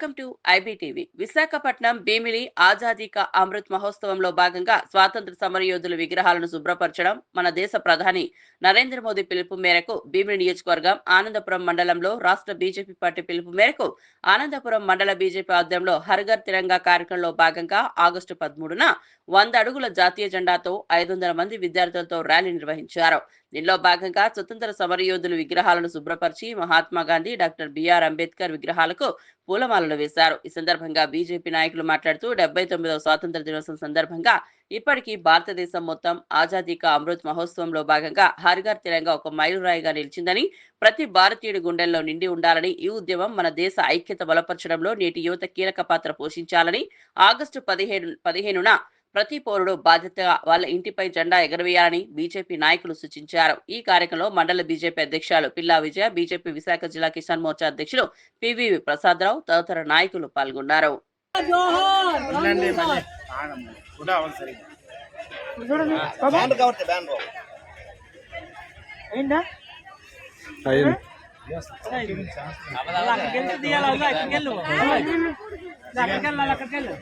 Welcome to IBTV. Visakhapatnam Bheemili Azadi కా అమృత్ మహోత్సవంలో భాగంగా స్వాతంత్ర సమరయోధుల విగ్రహాలను శుభ్రపరచడం మన దేశ ప్రధాని నరేంద్ర మోదీ పిలుపు మేరకు భీమిలి నియోజకవర్గం ఆనందపురం మండలంలో రాష్ట్ర బీజేపీ పార్టీ పిలుపు మేరకు ఆనందపురం మండల బీజేపీ ఆధ్వర్యంలో హర్ఘర్ తిరంగా కార్యక్రమంలో భాగంగా ఆగస్టు పదమూడున వంద అడుగుల జాతీయ జెండాతో ఐదు వందల మంది విద్యార్థులతో ర్యాలీ నిర్వహించారు. దీనిలో భాగంగా స్వతంత్ర సమరయోధుల విగ్రహాలను శుభ్రపరిచి మహాత్మా గాంధీ డాక్టర్ బిఆర్ అంబేద్కర్ విగ్రహాలకు పూలమాలలు వేశారు. ఈ సందర్భంగా బీజేపీ నాయకులు మాట్లాడుతూ డెబ్బై తొమ్మిదవ స్వాతంత్ర దినోత్సవం సందర్భంగా ఇప్పటికీ భారతదేశం మొత్తం ఆజాదీ కా అమృత్ మహోత్సవంలో భాగంగా హరిగర్ తిరంగా ఒక మైలురాయిగా నిలిచిందని ప్రతి భారతీయుడి గుండెల్లో నిండి ఉండాలని ఈ ఉద్యమం మన దేశ ఐక్యత బలపరచడంలో నేటి యువత కీలక పాత్ర పోషించాలని ఆగస్టు పదిహేడు పదిహేనున ప్రతి పౌరుడు బాధ్యతగా వాళ్ళ ఇంటిపై జెండా ఎగరవేయాలని బీజేపీ నాయకులు సూచించారు. ఈ కార్యక్రమంలో మండల బీజేపీ అధ్యక్షులు పిల్లా విజయ బీజేపీ విశాఖ జిల్లా కిసాన్ మోర్చా అధ్యక్షులు పివివి ప్రసాదరావు తదితర నాయకులు పాల్గొన్నారు. జోహార్ అక్కడికి వెళ్ళాలి అక్కడికి వెళ్ళు.